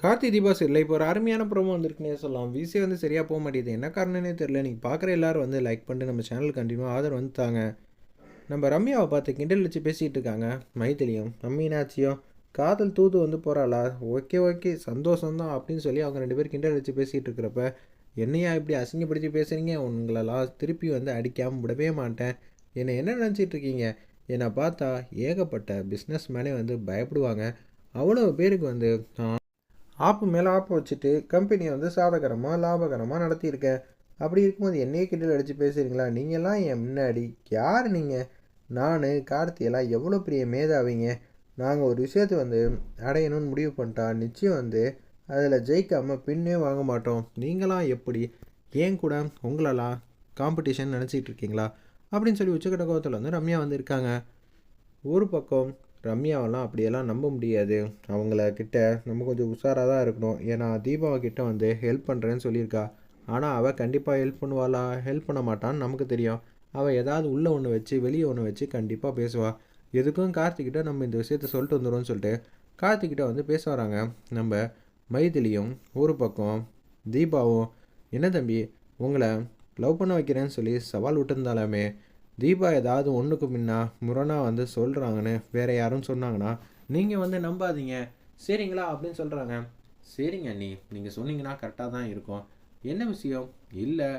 கார்த்தி தீபாஸ் இல்லை இப்போ ஒரு அருமையான ப்ரோமோ வந்திருக்குனே சொல்லலாம். விசி வந்து சரியாக போக மாட்டேங்குது. என்ன காரணம்னே தெரில நீங்கள் பார்க்குற எல்லாரும் வந்து லைக் பண்ணிட்டு நம்ம சேனல் கண்டினியூ ஆதரவு வந்து தாங்க. நம்ம ரம்யாவை பார்த்து கிண்டல் வச்சு பேசிகிட்டு இருக்காங்க மைத்திலியும் மீனாட்சியும் காதல் தூது வந்து போகிறாளா ஓகே ஓகே சந்தோஷம்தான் அப்படின்னு சொல்லி அவங்க ரெண்டு பேரும் கிண்டல் வச்சு பேசிகிட்டு இருக்கிறப்ப என்னையா இப்படி அசிங்கப்படுத்தி பேசுகிறீங்க உங்களெல்லாம் திருப்பி வந்து அடிக்காமல் விடவே மாட்டேன். என்னை என்ன நினச்சிட்டு இருக்கீங்க? என்னை பார்த்தா ஏகப்பட்ட பிஸ்னஸ் மேனே வந்து பயப்படுவாங்க. அவ்வளோ பேருக்கு வந்து ஆப்பு மேலே ஆப்பு வச்சுட்டு கம்பெனியை வந்து சாதகரமாக லாபகரமாக நடத்தியிருக்கேன் அப்படி இருக்கும்போது என்னையே கிண்டல் அடித்து பேசுகிறீங்களா நீங்கள்லாம் என் முன்னாடி யார் நீங்கள் நான் கார்த்தியெல்லாம் எவ்வளோ பெரிய மேதாவிங்க? நாங்கள் ஒரு விஷயத்தை வந்து அடையணும்னு முடிவு பண்ணிட்டா நிச்சயம் வந்து அதில் ஜெயிக்காமல் பின்னே வாங்க மாட்டோம். நீங்களாம் எப்படி? ஏன் கூட உங்களெல்லாம் காம்படிஷன் நினச்சிக்கிட்டு இருக்கீங்களா? அப்படின்னு சொல்லி உச்சக்கட்ட கோவத்தில் வந்து ரம்யா வந்து இருக்காங்க. ஒரு பக்கம் ரம்யாவெல்லாம் அப்படியெல்லாம் நம்ப முடியாது. அவங்கள கிட்ட நம்ம கொஞ்சம் உஷாராக தான் இருக்கணும். ஏன்னா தீபாவை கிட்ட வந்து ஹெல்ப் பண்ணுறேன்னு சொல்லியிருக்கா. ஆனால் அவள் கண்டிப்பாக ஹெல்ப் பண்ணுவாளா? ஹெல்ப் பண்ண மாட்டான்னு நமக்கு தெரியும். அவள் ஏதாவது உள்ளே ஒன்று வச்சு வெளியே ஒன்று வச்சு கண்டிப்பாக பேசுவாள் எதுக்கும் கார்த்திக்கிட்ட நம்ம இந்த விஷயத்த சொல்லிட்டு வந்துடும்னு சொல்லிட்டு கார்த்திக்கிட்ட வந்து பேச வராங்க. நம்ம மைதிலியும் ஒரு பக்கம் தீபாவும் என்ன தம்பி உங்களை லவ் பண்ண வைக்கிறேன்னு சொல்லி சவால் விட்டுருந்தாலுமே? தீபா ஏதாவது ஒன்றுக்கு முன்னா முரணாக வந்து சொல்கிறாங்கன்னு வேறு யாரும் சொன்னாங்கன்னா நீங்கள் வந்து நம்பாதீங்க. சரிங்களா? அப்படின்னு சொல்கிறாங்க சரிங்க அண்ணி. நீங்கள் சொன்னீங்கன்னா கரெக்டாக தான் இருக்கும். என்ன விஷயம்? இல்லை.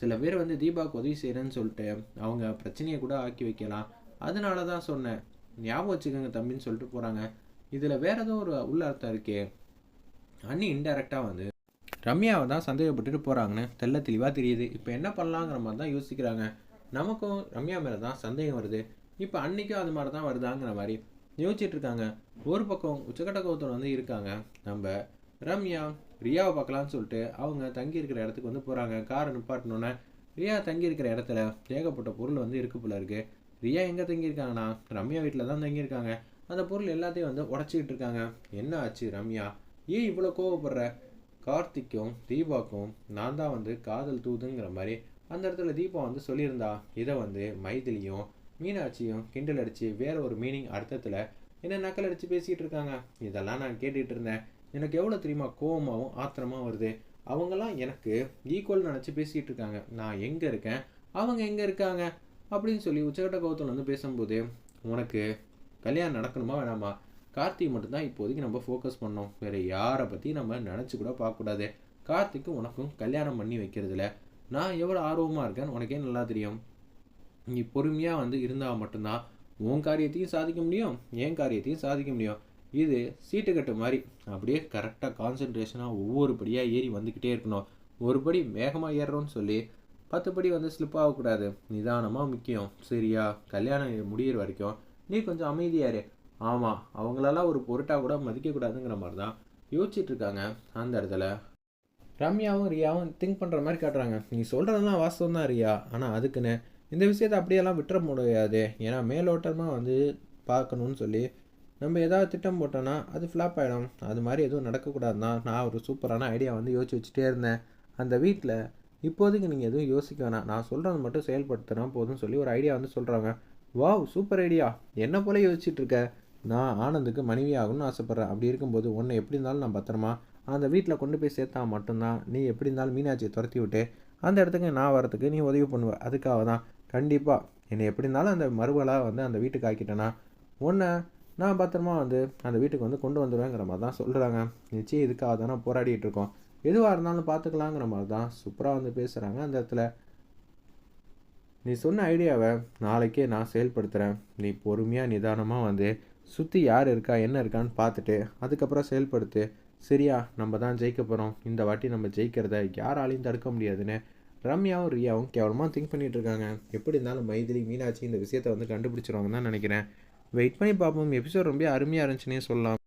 சில பேர் வந்து தீபாவுக்கு உதவி செய்கிறேன்னு சொல்லிட்டு அவங்க பிரச்சனையை கூட ஆக்கி வைக்கலாம். அதனால தான் சொன்னேன். ஞாபகம் வச்சுக்கோங்க தம்பின்னு சொல்லிட்டு போகிறாங்க இதில் வேறு ஏதோ ஒரு உள்ள அர்த்தம் இருக்கே. அண்ணி இன்டெரக்டாக வந்து ரம்யாவை தான் சந்தேகப்பட்டுட்டு போகிறாங்கன்னு தெல்ல தெளிவாக தெரியுது. இப்போ என்ன பண்ணலாங்கிற மாதிரி தான் யோசிக்கிறாங்க. நமக்கும் ரம்யா மேலே தான் சந்தேகம் வருது. இப்போ அன்றைக்கும் அது மாதிரி தான் வருதாங்கிற மாதிரி யோசிச்சுட்டு இருக்காங்க. ஒரு பக்கம் உச்சக்கட்ட கோவத்தில் வந்து இருக்காங்க. நம்ம ரம்யா ரியாவை பார்க்கலான்னு சொல்லிட்டு அவங்க தங்கி இருக்கிற இடத்துக்கு வந்து போகிறாங்க காரை நிப்பாட்டினோன்னே ரியா தங்கி இருக்கிற இடத்துல ஏகப்பட்ட பொருள் வந்து இருக்கு போல இருக்குது ரியா எங்கே தங்கியிருக்காங்கன்னா ரம்யா வீட்டில் தான் தங்கியிருக்காங்க அந்த பொருள் எல்லாத்தையும் வந்து உடச்சிக்கிட்டு இருக்காங்க. என்ன ஆச்சு ரம்யா? ஏன் இவ்வளோ கோவப்படுற? கார்த்திக்கும் தீபாக்கும் நான் தான் வந்து காதல் தூதுங்கிற மாதிரி அந்த இடத்துல தீபம் வந்து சொல்லியிருந்தா இதை வந்து மைதிலியும் மீனாட்சியும் கிண்டல் அடித்து வேற ஒரு மீனிங் அர்த்தத்தில் என்ன நக்கல் அடித்து பேசிகிட்டு இருக்காங்க. இதெல்லாம் நான் கேட்டுகிட்டு இருந்தேன். எனக்கு எவ்வளோ தெரியுமா? கோபமாகவும் ஆத்திரமாக வருது. அவங்கெல்லாம் எனக்கு ஈக்குவல் நினச்சி பேசிகிட்டு இருக்காங்க. நான் எங்கே இருக்கேன்? அவங்க எங்கே இருக்காங்க? அப்படின்னு சொல்லி உச்சகட்ட கோபத்தில் வந்து பேசும்போது உனக்கு கல்யாணம் நடக்கணுமா வேணாமா? கார்த்தி மட்டும்தான் இப்போதைக்கு நம்ம ஃபோக்கஸ் பண்ணோம். வேறு யாரை பற்றி நம்ம நினச்சி கூட பார்க்கக்கூடாது. கார்த்திக்கு உனக்கும் கல்யாணம் பண்ணி வைக்கிறதுல நான் எவ்வளோ ஆர்வமாக இருக்கேன்னு உனக்கே நல்லா தெரியும். நீ பொறுமையாக வந்து இருந்தால் மட்டும்தான் உன் காரியத்தையும் சாதிக்க முடியும் என் காரியத்தையும் சாதிக்க முடியும். இது சீட்டுக்கட்டு மாதிரி. அப்படியே கரெக்டாக கான்சென்ட்ரேஷனாக ஒவ்வொரு படியாக ஏறி வந்துக்கிட்டே இருக்கணும். ஒரு படி வேகமாக ஏறுறோன்னு சொல்லி பத்து படி வந்து ஸ்லிப் ஆகக்கூடாது. நிதானமாக முக்கியம். சரியா? கல்யாணம் முடியிற வரைக்கும் நீ கொஞ்சம் அமைதியாரு ஆமாம் அவங்களெல்லாம் ஒரு பொருட்டாக கூட மதிக்கக்கூடாதுங்கிற மாதிரி தான் யோசிச்சுட்ருக்காங்க அந்த இடத்துல ரம்யாவும் ரியாவும் திங்க் பண்ணுற மாதிரி காட்டுறாங்க. நீ சொல்கிறதெல்லாம் வாஸ்தவம் தான் ரியா. ஆனால் அதுக்குன்னு இந்த விஷயத்தை அப்படியெல்லாம் விட்டுற முடியாது. ஏன்னா மேலோட்டமாக வந்து பார்க்கணுன்னு சொல்லி நம்ம ஏதாவது திட்டம் போட்டோன்னா அது ஃப்ளாப் ஆகிடும் அது மாதிரி எதுவும் நடக்கக்கூடாதுன்னா நான் ஒரு சூப்பரான ஐடியா வந்து யோசிச்சு வச்சுட்டே இருந்தேன். அந்த வீட்டில் இப்போதைக்கு நீங்கள் எதுவும் யோசிக்க வேணாம். நான் சொல்கிறது மட்டும் செயல்படுத்தினா போதும்னு சொல்லி ஒரு ஐடியா வந்து சொல்கிறாங்க வாவ் சூப்பர் ஐடியா என்ன போல யோசிச்சுட்டு இருக்க? நான் ஆனந்துக்கு மனைவி ஆகணும்னு ஆசைப்பட்றேன். அப்படி இருக்கும்போது ஒன்று எப்படி இருந்தாலும் நான் பத்திரமா அந்த வீட்டில் கொண்டு போய் சேர்த்தா மட்டும்தான். நீ எப்படி இருந்தாலும் மீனாட்சியை துரத்தி விட்டு அந்த இடத்துக்கு நான் வரத்துக்கு நீ உதவி பண்ணுவ. அதுக்காக தான். கண்டிப்பாக என்னை எப்படி இருந்தாலும் அந்த மறுவலாக வந்து அந்த வீட்டுக்கு ஆக்கிட்டேன்னா ஒன்றை நான் பத்திரமா வந்து அந்த வீட்டுக்கு வந்து கொண்டு வந்துடுவேங்கிற மாதிரி தான் சொல்கிறாங்க நிச்சயம் இதுக்காக தானே போராடிட்டு இருக்கோம். எதுவாக இருந்தாலும் பார்த்துக்கலாங்கிற மாதிரி தான் சூப்பராக வந்து பேசுகிறாங்க அந்த இடத்துல. நீ சொன்ன ஐடியாவை நாளைக்கே நான் செயல்படுத்துகிறேன் நீ பொறுமையாக நிதானமாக வந்து சுற்றி யார் இருக்கா என்ன இருக்கான்னு பார்த்துட்டு அதுக்கப்புறம் செயல்படுத்து சரியா நம்ம தான் ஜெயிக்க போகிறோம் இந்த வாட்டி நம்ம ஜெயிக்கிறத யாராலையும் தடுக்க முடியாதுன்னு ரம்யாவும் ரியாவும் கேவலமாக திங்க் பண்ணிகிட்டு இருக்காங்க. எப்படி இருந்தாலும் மைதிலி மீனாட்சி இந்த விஷயத்தை வந்து கண்டுபிடிச்சிருவாங்க தான் நினைக்கிறேன். வெயிட் பண்ணி பார்ப்போம். எபிசோட் ரொம்ப அருமையாக இருந்துச்சுன்னே சொல்லலாம்.